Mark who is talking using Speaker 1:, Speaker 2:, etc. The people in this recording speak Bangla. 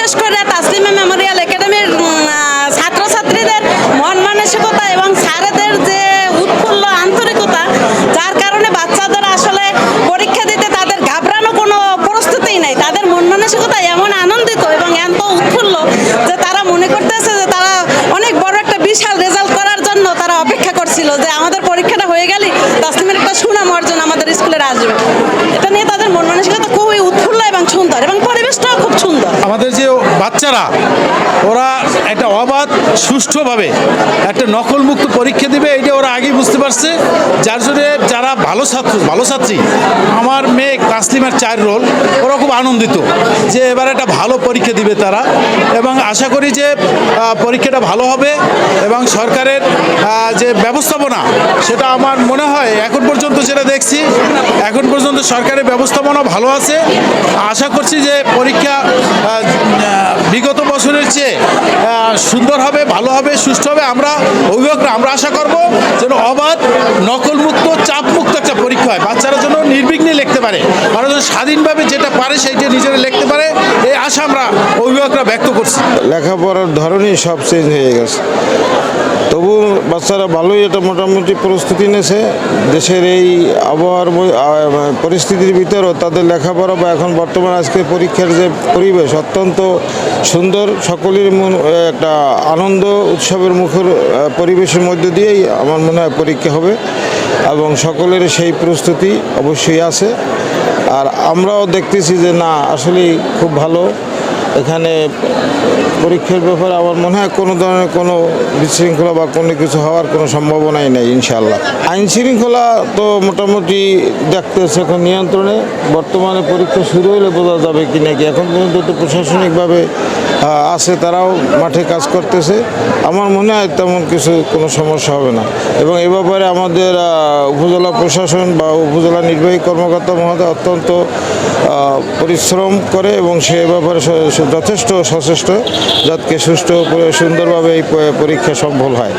Speaker 1: বিশেষ করে তাসলিমা মেমোরিয়াল একাডেমির ছাত্রছাত্রীদের মন মানসিকতা এবং স্যারেদের যে উৎফুল্ল আন্তরিকতা, যার কারণে বাচ্চাদের আসলে পরীক্ষা দিতে তাদের ঘাবড়ানো কোনো প্রস্তুতিই নাই। তাদের মন মানসিকতা এমন আনন্দিত এবং এত উৎফুল্ল যে তারা মনে করতেছে যে তারা অনেক বড় একটা বিশাল রেজাল্ট করার জন্য তারা অপেক্ষা করছিল যে আমাদের পরীক্ষাটা হয়ে গেলে তাসলিমের একটা সুনাম অর্জন আমাদের স্কুলের আসবে। এটা নিয়ে তাদের মন মানসিকতা খুবই উৎফুল্ল এবং সুন্দর এবং পরিবেশটাও
Speaker 2: আমাদের যে বাচ্চারা, ওরা একটা অবাধ, সুষ্ঠুভাবে একটা নকলমুক্ত পরীক্ষা দিবে, এটা ওরা আগেই বুঝতে পারছে। যার জন্য যারা ভালো ছাত্র, ভালো ছাত্রী, আমার মেয়ে তাসলিমার চার রোল, ওরা খুব আনন্দিত যে এবার একটা ভালো পরীক্ষা দিবে তারা। এবং আশা করি যে পরীক্ষাটা ভালো হবে এবং সরকারের যে ব্যবস্থাপনা, সেটা আমার মনে হয় এখন পর্যন্ত যেটা দেখছি এখন পর্যন্ত সরকারের ব্যবস্থাপনা ভালো আছে। আশা করছি যে পরীক্ষা বিগত বছরের চেয়ে সুন্দর হবে, ভালো হবে সুস্থ হবে। আমরা অভিভাবকরা, আমরা আশা করব যেন অবাধ, নকলমুক্ত, চাপমুক্ত একটা পরীক্ষা হয়। বাচ্চারা যেন নির্বিঘ্নে লিখতে পারে। তারা যেন স্বাধীনভাবে যেটা পারে সেইটা নিজেরা লিখতে পারে। এই আশা আমরা অভিভাবকরা ব্যক্ত করছি।
Speaker 3: লেখাপড়ার ধরনই সব চেঞ্জ হয়ে গেছে। তবু বাচ্চারা ভালোই এটা মোটামুটি প্রস্তুতি নিয়েছে। দেশের এই আবহাওয়ার পরিস্থিতির ভিতরেও তাদের লেখাপড়া বা এখন বর্তমান আজকের পরীক্ষার যে পরিবেশ অত্যন্ত সুন্দর। সকলের মন একটা আনন্দ উৎসবের মুখর পরিবেশের মধ্য দিয়েই আমার মনে হয় পরীক্ষা হবে এবং সকলের সেই প্রস্তুতি অবশ্যই আছে। আর আমরাও দেখতেছি যে না, আসলেই খুব ভালো। এখানে পরীক্ষার ব্যাপারে আমার মনে হয় কোনো ধরনের কোনো বিশৃঙ্খলা বা কোনো কিছু হওয়ার কোনো সম্ভাবনাই নেই ইনশাল্লাহ আইন শৃঙ্খলা তো মোটামুটি দেখতেছে এখন নিয়ন্ত্রণে। বর্তমানে পরীক্ষা শুরু হলে বোঝা যাবে কি নাকি। এখন পর্যন্ত তো প্রশাসনিকভাবে আছে, তারাও মাঠে কাজ করতেছে। আমার মনে হয় তেমন কিছু, কোনো সমস্যা হবে না। এবং এ ব্যাপারে আমাদের উপজেলা প্রশাসন বা উপজেলা নির্বাহী কর্মকর্তা মহোদয় অত্যন্ত পরিশ্রম করে এবং সে ব্যাপারে যথেষ্ট সচেষ্ট, যাতে সুষ্ঠু সুন্দরভাবে এই পরীক্ষা সম্ভব হয়।